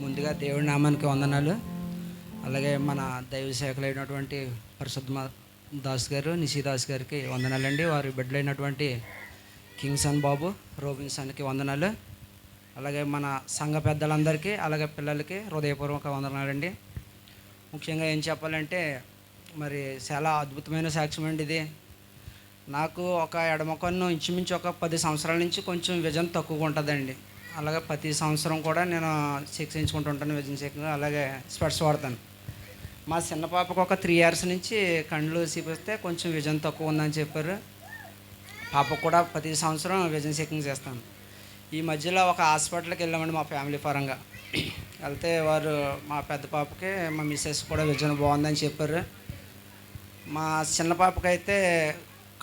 ముందుగా దేవుడి నామానికి వందనాలు. అలాగే మన దైవ శాఖలైనటువంటి పరిశుద్ధ దాస్ గారు నిషి దాస్ గారికి వందనాలండి. వారి బిడ్డలైనటువంటి కింగ్సన్ బాబు రోబిన్సన్కి వందనాలు. అలాగే మన సంఘ పెద్దలందరికీ అలాగే పిల్లలకి హృదయపూర్వక వందనాలండి. ముఖ్యంగా ఏం చెప్పాలంటే మరి చాలా అద్భుతమైన సాక్ష్యం అండి ఇది. నాకు ఒక ఎడమ కన్ను ఇంచుమించు ఒక పది సంవత్సరాల నుంచి కొంచెం విజన్ తక్కువగా ఉంటుందండి. అలాగే ప్రతి సంవత్సరం కూడా నేను శిక్షించుకుంటుంటాను విజయం అలాగే స్పెట్స్ వాడతాను. మా చిన్న పాపకు ఒక త్రీ ఇయర్స్ నుంచి కళ్ళు చూపిస్తే కొంచెం విజన్ తక్కువ ఉందని చెప్పారు. పాపకు కూడా ప్రతి సంవత్సరం విజన్ చెకింగ్ చేస్తాను. ఈ మధ్యలో ఒక హాస్పిటల్కి వెళ్ళామండి మా ఫ్యామిలీ పరంగా. వెళ్తే వారు మా పెద్ద పాపకి మా మిస్సెస్ కూడా విజన్ బాగుందని చెప్పారు. మా చిన్న పాపకైతే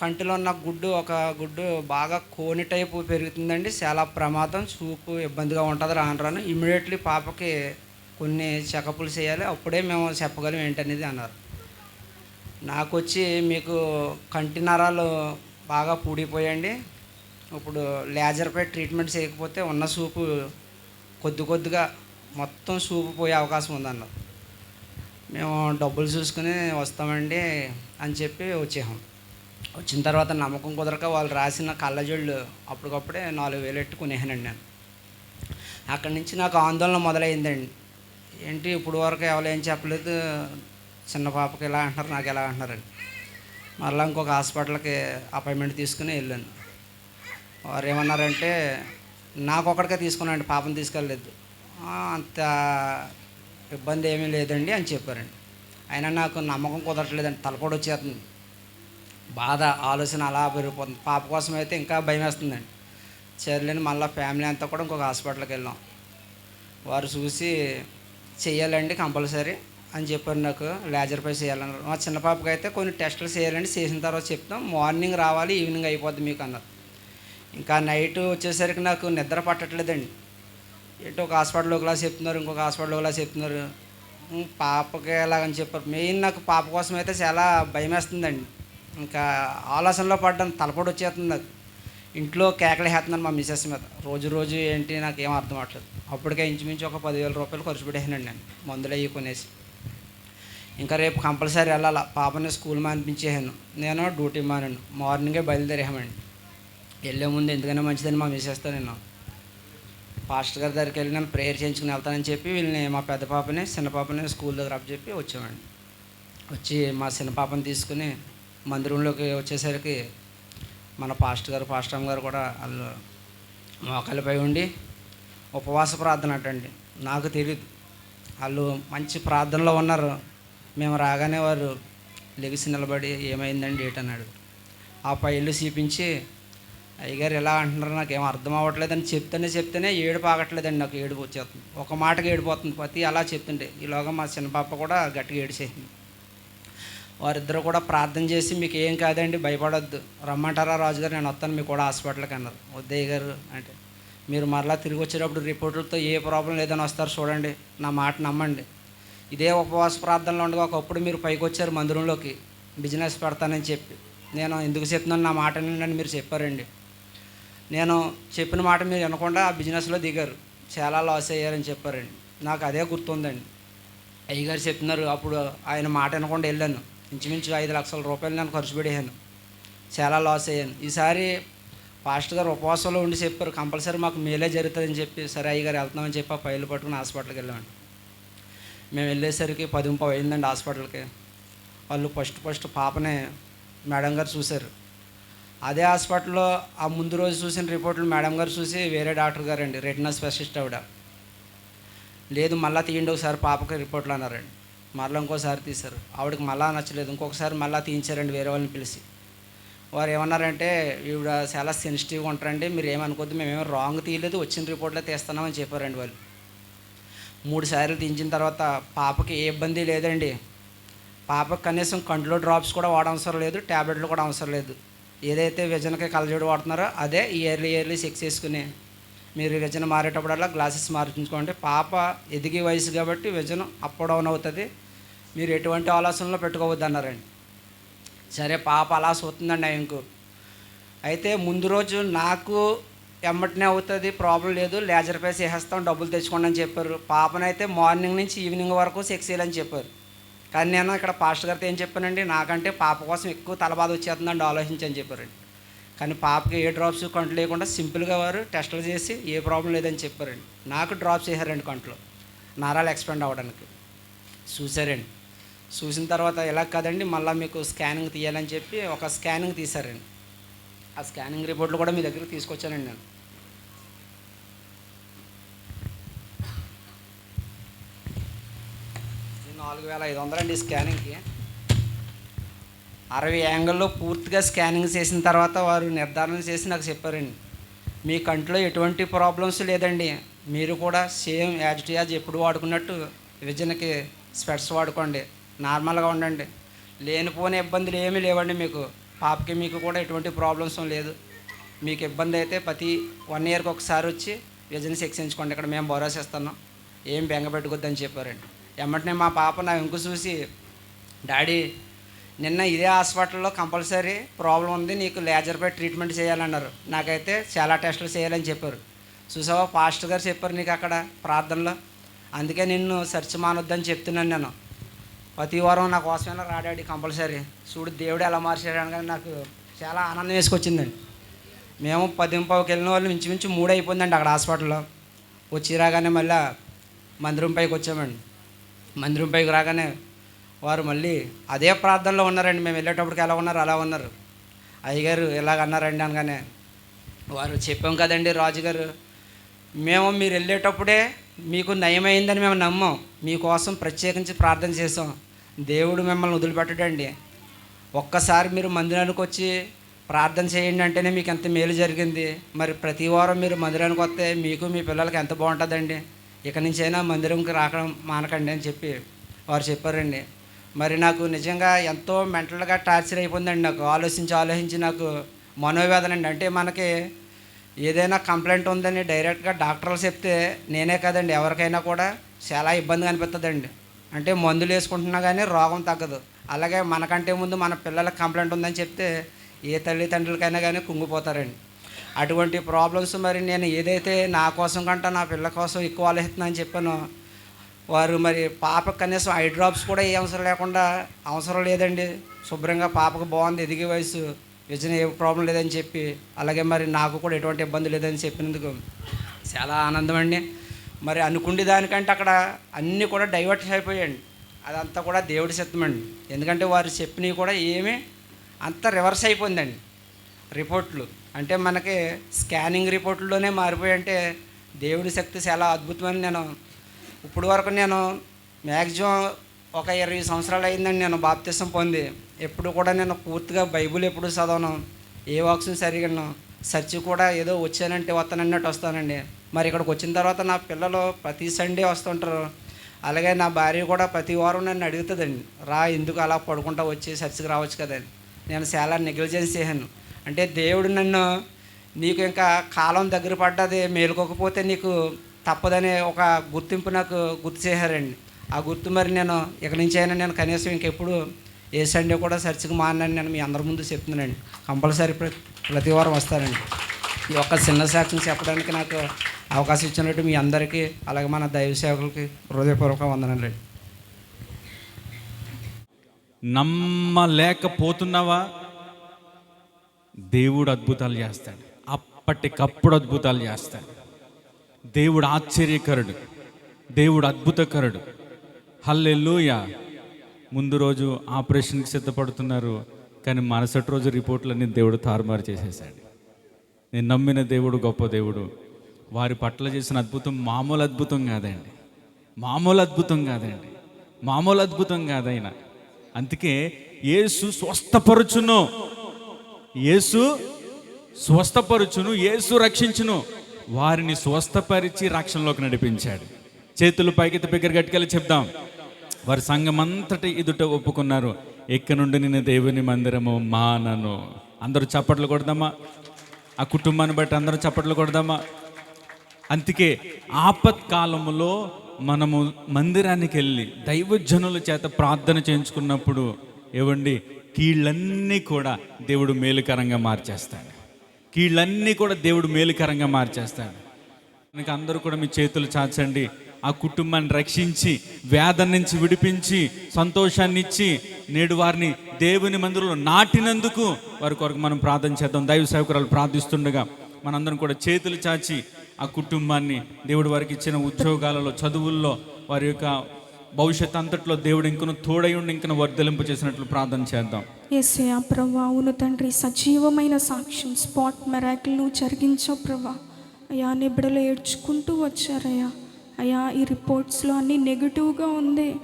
కంటిలో ఉన్న గుడ్డు ఒక గుడ్డు బాగా కోని టైపు పెరుగుతుందండి. చాలా ప్రమాదం చూపు ఇబ్బందిగా ఉంటుంది రాను రాను. ఇమీడియట్లీ పాపకి కొన్ని చెకప్లు చేయాలి. అప్పుడే మేము చెప్పగలం ఏంటనేది అన్నారు. నాకు వచ్చి మీకు కంటి నరాలు బాగా పూడిపోయండి. ఇప్పుడు లేజర్పై ట్రీట్మెంట్ చేయకపోతే ఉన్న సూపు కొద్ది కొద్దిగా మొత్తం సూపు పోయే అవకాశం ఉందన్నారు. మేము డబ్బులు చూసుకుని వస్తామండి అని చెప్పి వచ్చేసాం. వచ్చిన తర్వాత నమ్మకం కుదరక వాళ్ళు రాసిన కళ్ళజోళ్ళు అప్పటికప్పుడే నాలుగు వేలు ఎట్టి నేను. అక్కడి నుంచి నాకు ఆందోళన మొదలైందండి. ఏంటి ఇప్పుడు వరకు ఎవరు ఏం చెప్పలేదు? చిన్న పాపకి ఎలా అంటున్నారు నాకు ఎలా అంటున్నారండి. మళ్ళీ ఇంకొక హాస్పిటల్కి అపాయింట్మెంట్ తీసుకుని వెళ్ళాను. వారు ఏమన్నారంటే నాకు ఒకటికే తీసుకున్నాండి పాపం తీసుకెళ్ళలేదు. అంత ఇబ్బంది ఏమీ లేదండి అని చెప్పారండి. అయినా నాకు నమ్మకం కుదరట్లేదండి తలపోటు వచ్చేస్తుంది. బాధ ఆలోచన అలా పెరిగిపోతుంది. పాప కోసం అయితే ఇంకా భయం వేస్తుందండి సర్లేని మళ్ళీ ఫ్యామిలీ అంతా కూడా ఇంకొక హాస్పిటల్కి వెళ్ళాం వారు చూసి చేయాలండి కంపల్సరీ అని చెప్పారు నాకు లేజర్ పై చేయాలన్నారు మా చిన్న పాపకి అయితే కొన్ని టెస్టులు చేయాలండి చేసిన తర్వాత చెప్తాం. మార్నింగ్ రావాలి ఈవినింగ్ అయిపోద్ది మీకు అన్నారు. ఇంకా నైట్ వచ్చేసరికి నాకు నిద్ర పట్టట్లేదండి. ఎటు ఒక హాస్పిటల్ ఒకలా చెప్తున్నారు ఇంకొక హాస్పిటల్ ఒకలా చెప్తున్నారు. పాపకి ఎలాగని చెప్పారు. మెయిన్ నాకు పాప కోసం అయితే చాలా భయం వేస్తుందండి ఇంకా ఆలోచనలో పడ్డాను తలపడి వచ్చేస్తుంది నాకు. ఇంట్లో కేకలు వేస్తున్నాను మా మిసెస్ మీద. రోజు రోజు ఏంటి నాకు ఏం అర్థం అవట్లేదు అప్పటికే ఇంచుమించు ఒక పదివేల రూపాయలు ఖర్చు పెట్టేసానండి నేను. మందులు అయ్యి కొనేసి. ఇంకా రేపు కంపల్సరీ వెళ్ళాల. పాపని స్కూల్ మానిపించేసాను. నేను డ్యూటీ మానండి మార్నింగే బయలుదేరామండి వెళ్ళే ముందు ఎందుకైనా మంచిదని మా మిసెస్తో నేను. పాస్టర్ గారి దగ్గరికి వెళ్ళి నేను ప్రేయర్ చేయించుకుని వెళ్తానని చెప్పి వీళ్ళని మా పెద్ద పాపని చిన్న పాపని స్కూల్ దగ్గర అప్ చెప్పి వచ్చామండి. వచ్చి మా చిన్న పాపని తీసుకుని మందిరంలోకి వచ్చేసరికి మన పాస్టర్ గారు పాస్టర్ అమ్మ గారు కూడా వాళ్ళు మోకాళ్ళపై ఉండి ఉపవాస ప్రార్థన అటండి. నాకు తెలియదు వాళ్ళు మంచి ప్రార్థనలో ఉన్నారు. మేము రాగానే వారు లెగిసి నిలబడి ఏమైందండి ఏటన్నాడు ఆ పైళ్ళు చూపించి అయ్యగారు ఎలా అంటున్నారు? నాకు ఏం అర్థం అవ్వట్లేదని చెప్తేనే చెప్తేనే ఏడుపు ఆగట్లేదండి నాకు ఏడుపు వచ్చేస్తుంది. ఒక మాటకి ఏడిపోతుంది. ప్రతి అలా చెప్తుండే ఈలోగా మా చిన్న పాప కూడా గట్టిగా ఏడిచేసింది. వారిద్దరు కూడా ప్రార్థన చేసి మీకు ఏం కాదండి భయపడొద్దు. రమ్మంటారా రాజుగారు? నేను వస్తాను మీకు కూడా హాస్పిటల్కి అన్నారు. వద్దయ్య గారు అంటే మీరు మరలా తిరిగి వచ్చేటప్పుడు రిపోర్టులతో ఏ ప్రాబ్లం లేదని వస్తారు చూడండి నా మాట నమ్మండి. ఇదే ఉపవాస ప్రార్థనలో ఉండగా ఒకప్పుడు మీరు పైకి వచ్చారు మందిరంలోకి బిజినెస్ పెడతానని చెప్పి. నేను ఎందుకు చెప్తున్నాను నా మాట అని మీరు చెప్పారండి. నేను చెప్పిన మాట మీరు వినకుండా ఆ బిజినెస్లో దిగారు. చాలా లాస్ అయ్యారని చెప్పారండి. నాకు అదే గుర్తుందండి. అయ్యగారు చెప్తున్నారు అప్పుడు ఆయన మాట వినకుండా వెళ్ళాను. ఇంచుమించు ఐదు లక్షల రూపాయలు నేను ఖర్చు పెట్టాను చాలా లాస్ అయ్యాను. ఈసారి పాస్టర్ గారు ఉపవాసంలో ఉండి చెప్పారు కంపల్సరీ మాకు మేలే జరుగుతుందని చెప్పి సరే అయ్యగారు వెళ్తున్నామని చెప్పి ఆ పైలు పట్టుకుని హాస్పిటల్కి వెళ్ళామండి. మేము వెళ్ళేసరికి పది అయిందండి హాస్పిటల్కి. వాళ్ళు ఫస్ట్ ఫస్ట్ పాపనే మేడం గారు చూశారు. అదే హాస్పిటల్లో ఆ ముందు రోజు చూసిన రిపోర్ట్లు మేడం గారు చూసి వేరే డాక్టర్ గారండి రెటినా స్పెషలిస్ట్ ఆవిడ. లేదు మళ్ళీ తీయండి ఒకసారి పాపకి రిపోర్ట్లు అన్నారండి. మళ్ళీ ఇంకోసారి తీశారు. ఆవిడకి మళ్ళా నచ్చలేదు. ఇంకొకసారి మళ్ళీ తీయించారండి వేరే వాళ్ళని పిలిచి. వారు ఏమన్నారంటే ఈవిడ చాలా సెన్సిటివ్గా ఉంటారండి. మీరు ఏమనుకోద్దు మేమేమో రాంగ్ తీయలేదు. వచ్చిన రిపోర్ట్లో తీస్తున్నామని చెప్పారండి వాళ్ళు. మూడు సార్లు తీయించిన తర్వాత పాపకి ఏ ఇబ్బంది లేదండి. పాపకి కనీసం కంట్లో డ్రాప్స్ కూడా వాడవసరం లేదు. ట్యాబ్లెట్లు కూడా అవసరం లేదు. ఏదైతే విజన్కి కలజోడు వాడుతున్నారో అదే ఇయర్లీ ఇయర్లీ చెక్ చేసుకుని మీరు విజన్ మారేటప్పుడల్లా గ్లాసెస్ మార్చుకోండి. పాప ఎదిగే వయసు కాబట్టి విజన్ అప్ డౌన్ అవుతుంది. మీరు ఎటువంటి ఆలోచనలో పెట్టుకోవద్దు అన్నారండి సరే పాప అలా చూస్తుందండి ఆయనకు. అయితే ముందు రోజు నాకు ఎమ్మటనే అవుతుంది ప్రాబ్లం లేదు లేజర్ పే చేసేస్తాం డబ్బులు తెచ్చుకోండి అని చెప్పారు. పాపనైతే మార్నింగ్ నుంచి ఈవినింగ్ వరకు సెక్స్ చేయాలని చెప్పారు. కానీ నేను ఇక్కడ పాస్టర్ గారితో ఏం చెప్పానండి నాకంటే పాప కోసం ఎక్కువ తలబాధ వచ్చేస్తుందండి ఆలోచించని చెప్పారండి. కానీ పాపకి ఏ డ్రాప్స్ కంట్లు లేకుండా సింపుల్గా వారు టెస్టులు చేసి ఏ ప్రాబ్లం లేదని చెప్పారండి. నాకు డ్రాప్స్ వేసారండి కంట్లో. నరాలు ఎక్స్పెండ్ అవ్వడానికి. చూసారండి చూసిన తర్వాత ఎలా కదండి మళ్ళీ మీకు స్కానింగ్ తీయాలని చెప్పి ఒక స్కానింగ్ తీశారండి. ఆ స్కానింగ్ రిపోర్ట్లు కూడా మీ దగ్గరికి తీసుకొచ్చానండి నేను. నాలుగు వేల ఐదు వందలండి అండి స్కానింగ్కి. అరవై యాంగిల్లో పూర్తిగా స్కానింగ్ చేసిన తర్వాత వారు నిర్ధారణ చేసి నాకు చెప్పారండి. మీ కంట్లో ఎటువంటి ప్రాబ్లమ్స్ లేదండి. మీరు కూడా సేమ్ యాజ్ టు యాజ్ ఎప్పుడు వాడుకున్నట్టు విజన్కి స్పెట్స్ వాడుకోండి. నార్మల్గా ఉండండి. లేనిపోని ఇబ్బందులు ఏమీ లేవండి మీకు. పాపకి మీకు కూడా ఎటువంటి ప్రాబ్లమ్స్ లేదు. మీకు ఇబ్బంది అయితే ప్రతి వన్ ఇయర్కి ఒకసారి వచ్చి విజన్ శిక్షించుకోండి ఇక్కడ మేము భరోసా ఇస్తున్నాం. ఏం బెంగ పెట్టుకోద్దని చెప్పారండి. వెంబటనే మా పాప నా ఇంకు చూసి డాడీ నిన్న ఇదే హాస్పిటల్లో కంపల్సరీ ప్రాబ్లం ఉంది. నీకు లేజర్పై ట్రీట్మెంట్ చేయాలన్నారు. నాకైతే చాలా టెస్టులు చేయాలని చెప్పారు. చూసావా? పాస్టర్ గారు చెప్పారు నీకు అక్కడ ప్రార్థనలో. అందుకే నిన్ను సెర్చ్ మానొద్దని చెప్తున్నాను నేను. ప్రతి వారం నా కోసమైనా రాడాడి కంపల్సరీ. చూడు దేవుడు ఎలా మార్చాడు అనగానే నాకు చాలా ఆనందం వేసుకొచ్చిందండి మేము పదింపావుకి వెళ్ళిన వాళ్ళు ఇంచుమించు మూడు అయిపోయిందండి అక్కడ హాస్పిటల్లో. వచ్చి రాగానే మళ్ళీ మందిరం పైకి వచ్చామండి. మందిరం పైకి రాగానే వారు మళ్ళీ అదే ప్రార్థనలో ఉన్నారండి. మేము వెళ్ళేటప్పటికి ఎలా ఉన్నారు అలా ఉన్నారు. అయ్యగారు ఇలాగన్నారండి అనగానే వారు చెప్పాం కదండి రాజుగారు మేము మీరు వెళ్ళేటప్పుడే మీకు నయమైందని మేము నమ్మం. మీకోసం ప్రత్యేకించి ప్రార్థన చేసాం దేవుడు మిమ్మల్ని వదిలిపెట్టడండి. ఒక్కసారి మీరు మందిరానికి వచ్చి ప్రార్థన చేయండి అంటేనే మీకు ఎంత మేలు జరిగింది. మరి ప్రతి వారం మీరు మందిరానికి వస్తే మీకు మీ పిల్లలకి ఎంత బాగుంటుందండి? ఇక నుంచైనా మందిరంకి రాకడం మానకండి అని చెప్పి వారు చెప్పారండి. మరి నాకు నిజంగా ఎంతో మెంటల్గా టార్చర్ అయిపోయిందండి నాకు. ఆలోచించి ఆలోచించి నాకు మనోవేదన అండి. అంటే మనకి ఏదైనా కంప్లైంట్ ఉందని డైరెక్ట్గా డాక్టర్లు చెప్తే నేనే కదండి ఎవరికైనా కూడా చాలా ఇబ్బందిగా అనిపిస్తుందండి అంటే మందులు వేసుకుంటున్నా కానీ రోగం తగ్గదు. అలాగే మనకంటే ముందు మన పిల్లలకు కంప్లైంట్ ఉందని చెప్తే ఏ తల్లిదండ్రులకైనా కానీ కుంగిపోతారండి. అటువంటి ప్రాబ్లమ్స్ మరి నేను ఏదైతే నా కోసం కంటే నా పిల్ల కోసం ఎక్కువ ఆలోచిస్తున్నానని చెప్పానో వారు మరి పాపకు కనీసం ఐ డ్రాప్స్ కూడా ఏ అవసరం లేకుండా అవసరం లేదండి. శుభ్రంగా పాపకు బాగుంది ఎదిగే వయసు విజన్ ఏ ప్రాబ్లం లేదని చెప్పి అలాగే మరి నాకు కూడా ఎటువంటి ఇబ్బంది లేదని చెప్పినందుకు చాలా ఆనందం అండి. మరి అనుకుండే దానికంటే అక్కడ అన్నీ కూడా డైవర్ట్ అయిపోయాయండి. అదంతా కూడా దేవుడి చిత్తమండి ఎందుకంటే వారు చెప్పినవి కూడా ఏమీ అంత రివర్స్ అయిపోయిందండి. రిపోర్ట్లు. అంటే మనకి స్కానింగ్ రిపోర్ట్లోనే మారిపోయి అంటే దేవుడి శక్తి చాలా అద్భుతమని నేను ఇప్పుడు వరకు నేను మ్యాక్సిమం ఒక ఇరవై సంవత్సరాలు అయిందండి నేను బాప్తిసం పొంది. ఎప్పుడు కూడా నేను పూర్తిగా బైబిల్ ఎప్పుడు చదవను. ఏ వాక్స్ని సరిగను సర్చ్ కూడా ఏదో వచ్చానంటే వస్తానన్నట్టు వస్తానండి. మరి ఇక్కడికి వచ్చిన తర్వాత నా పిల్లలు ప్రతి సండే వస్తుంటారు. అలాగే నా భార్య కూడా ప్రతి వారం నన్ను అడుగుతుందండి. రా ఎందుకు అలా పడుకుంటా వచ్చి చర్చికి రావచ్చు కదండి నేను చాలా నెగ్లిజెన్స్ చేశాను. అంటే దేవుడు నన్ను నీకు ఇంకా కాలం దగ్గర పడ్డది మేలుకోకపోతే నీకు తప్పదనే ఒక గుర్తింపు నాకు గుర్తు చేశారండి. ఆ గుర్తు మరి నేను ఇక్కడి నుంచి అయినా నేను కనీసం ఇంకెప్పుడు ఏ సండే కూడా చర్చికి మానని నేను మీ అందరి ముందు చెప్తున్నానండి. కంపల్సరీ ప్రతి ప్రతి వారం వస్తానండి. ఈ ఒక్క చిన్న సాక్ష్యం చెప్పడానికి నాకు అవకాశం ఇచ్చినట్టు మీ అందరికీ అలాగే మన దైవ సేవకులకి హృదయపూర్వక వందనండి నమ్మలేకపోతున్నావా? దేవుడు అద్భుతాలు చేస్తాడు. అప్పటికప్పుడు అద్భుతాలు చేస్తాడు. దేవుడు ఆశ్చర్యకరుడు. దేవుడు అద్భుతకరుడు. హల్లెలూయ. ముందు రోజు ఆపరేషన్కి సిద్ధపడుతున్నారు కానీ మరుసటి రోజు రిపోర్ట్లన్నీ దేవుడు తారుమారు చేసేసాడు నేను నమ్మిన దేవుడు గొప్ప దేవుడు. వారి పట్ల చేసిన అద్భుతం మామూలు అద్భుతం కాదండి. మామూలు అద్భుతం కాదండి. మామూలు అద్భుతం కాదైనా అందుకే యేసు స్వస్థపరుచును. యేసు స్వస్థపరుచును యేసు రక్షించును. వారిని స్వస్థపరిచి రక్షణలోకి నడిపించాడు. చేతులు పైకి దగ్గర గట్టుకెళ్ళి చెప్దాం. వారి సంఘం అంతటి ఎదుట ఒప్పుకున్నారు. ఎక్కడి నుండి నేను దేవుని మందిరము మానను. అందరూ చప్పట్లు కొడదామా? ఆ కుటుంబాన్ని బట్టి అందరూ చప్పట్లు కొడదామా? అందుకే ఆపత్కాలములో మనము మందిరానికి వెళ్ళి దైవజనుల చేత ప్రార్థన చేయించుకున్నప్పుడు ఏవండి? కీళ్ళన్నీ కూడా దేవుడు మేలుకరంగా మార్చేస్తాడు. కీళ్ళన్నీ కూడా దేవుడు మేలుకరంగా మార్చేస్తాడు. మనకి అందరూ కూడా మీ చేతులు చాచండి. ఆ కుటుంబాన్ని రక్షించి వేదన నుంచి విడిపించి సంతోషాన్ని ఇచ్చి నేడు వారిని దేవుని మందిరంలో నాటినందుకు వారి కొరకు మనం ప్రార్థన చేద్దాం. దైవ సేవకురాలు ప్రార్థిస్తుండగా మనందరం కూడా చేతులు చాచి ఆ కుటుంబాన్ని దేవుడు వారికి ఇచ్చిన ఉద్యోగాలలో చదువుల్లో వారి యొక్క భవిష్యత్ అంతట్లో దేవుడు ఇంకను తోడై ఉండి ఇంకను వర్ధలింపు చేసినట్లు ప్రార్థన చేద్దాం. ఏసయా ప్రభా అవును తండ్రి సజీవమైన సాక్ష్యం స్పాట్ మెరాకిల్ నువ్వు జరిగించావు ప్రభా. అయ్యా నిబిడలు ఏడ్చుకుంటూ వచ్చారయ్యా. అయ్యా ఈ రిపోర్ట్స్లో అన్నీ నెగిటివ్గా ఉంది.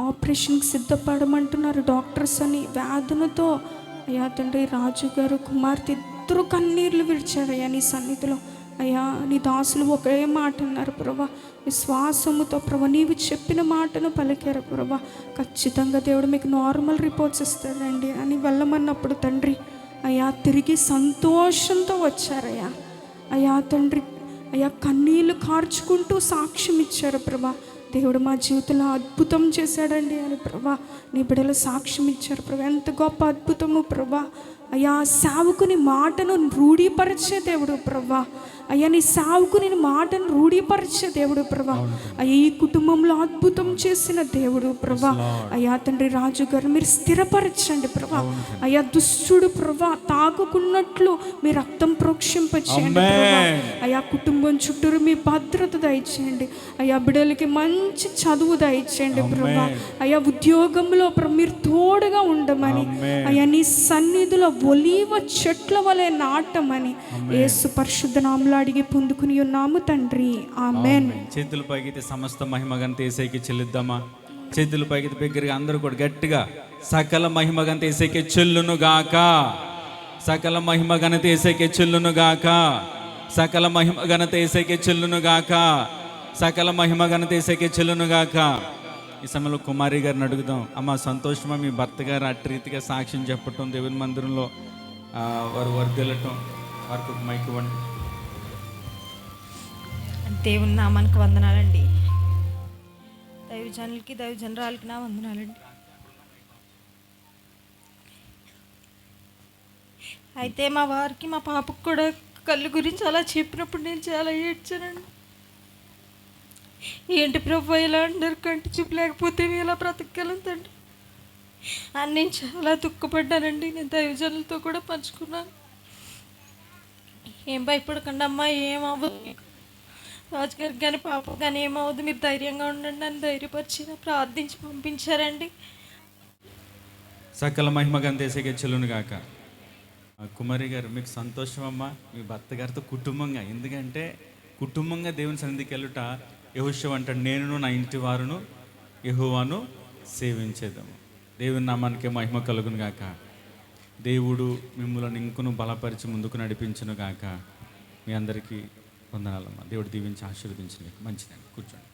ఆపరేషన్కి సిద్ధపడమంటున్నారు డాక్టర్స్ అని. వ్యాధులతో అయ్యా తండ్రి రాజు గారు కుమార్తె ఇద్దరు కన్నీర్లు విడిచారయ్యా నీ సన్నిధిలో. అయ్యా నీ దాసులు ఒకే మాట అన్నారు ప్రభా. విశ్వాసముతో ప్రభా నీవు చెప్పిన మాటను పలికారు ప్రభా. ఖచ్చితంగా దేవుడు మీకు నార్మల్ రిపోర్ట్స్ ఇస్తాడండి అని వెళ్ళమన్నప్పుడు తండ్రి అయ్యా తిరిగి సంతోషంతో వచ్చారయ్యా. అయ్యా తండ్రి అయ్యా కన్నీళ్ళు కార్చుకుంటూ సాక్ష్యం ఇచ్చారు ప్రభా. దేవుడు మా జీవితంలో అద్భుతం చేశాడండి అని ప్రభా. నీ బిడ్డలు సాక్ష్యం ఇచ్చారు ప్రభా. ఎంత గొప్ప అద్భుతము ప్రభా. అయ్యా సావుకుని మాటను రూఢీపరిచే దేవుడు ప్రభా. అయ్యా నీ సావుకుని మాటను రూఢీపరిచే దేవుడు ప్రభా. అయ్యా ఈ కుటుంబంలో అద్భుతం చేసిన దేవుడు ప్రభా. అయ్యా తండ్రి రాజు గారు మీరు స్థిరపరచండి ప్రభా. అయ్యా దుష్టుడు ప్రభా తాకుకున్నట్లు మీ రక్తం ప్రోక్షింపచేయండి అయ్యా కుటుంబం చుట్టూరు మీ భద్రత దయచేయండి. అయ్యా బిడ్డలకి మంచి చదువు దయచేయండి ప్రభా. అయ్యా ఉద్యోగంలో మీరు తోడుగా ఉండమని. అయ్యా నీ సన్నిధిలో ఒలీవ చెట్ల వలె నాటమని యేసు పరిశుద్ధ నామలో అడిగి పొందుకుని ఉన్నాము తండ్రి. ఆమెన్ చేతుల పైకి సమస్త మహిమ గంత ఏసైకి చెల్లిద్దామా? చేతుల పైకి దగ్గరగా అందరూ కూడా గట్టిగా సకల మహిమ గంత ఏసైకి చెల్లును గాక. సకల మహిమ ఘనత ఏసైకి చెల్లును గాక. సకల మహిమ ఘనత ఏసైకి చెల్లును గాక. సకల మహిమ ఘనత ఏసైకి చెల్లును గాక. ఈ సమయంలో కుమారి గారిని అడుగుదాం. అమ్మ సంతోషమా మీ భర్త గారు అట్టి రీతిగా సాక్ష్యం చెప్పటం దేవుని మందిరంలో వారు వర్దిల్లటం వారికి ఒక మైక్ ఇవ్వండి. దేవుని నామానికి వందనాలండి. దైవజనులకి దైవజనరాలకి నా వందనాలండి. అయితే మా వారికి మా పాపకు కూడా కళ్ళు గురించి అలా చెప్పినప్పుడు నేను చాలా ఏడ్చానండి. ఏంటి ప్రభు ఇలా అంటారు కంటి చూపు లేకపోతే ఎలా ఇలా బ్రతకగలం తండ్రి? అని నేను చాలా దుఃఖపడ్డానండి. నేను దైవజనులతో కూడా పంచుకున్నాను. ఏం భయపడకండి అమ్మా ఏమవ్వదు రాజుగారికి కానీ పాప కానీ ఏమవ్వదు మీరు ధైర్యంగా ఉండండి అని ధైర్యపరిచి ప్రార్థించి పంపించారండి. సకల మహిమ గంతేసే చెల్లును గాక. కుమారి గారు మీకు సంతోషం అమ్మా. మీ భర్త గారితో కుటుంబంగా. ఎందుకంటే కుటుంబంగా దేవుని సన్నిధికి వెళ్ళుట యహోషం అంటాడు నేను నా ఇంటి వారును యహోవాను సేవించేదాము. దేవుని నామానికి మహిమ కలుగును గాక. దేవుడు మిమ్మల్ని ఇంకును బలపరిచి ముందుకు నడిపించును గాక. మీ అందరికీ వందనాలమ్మా. దేవుడు దీవించి ఆశీర్వదించిన మంచిదండి కూర్చోండి.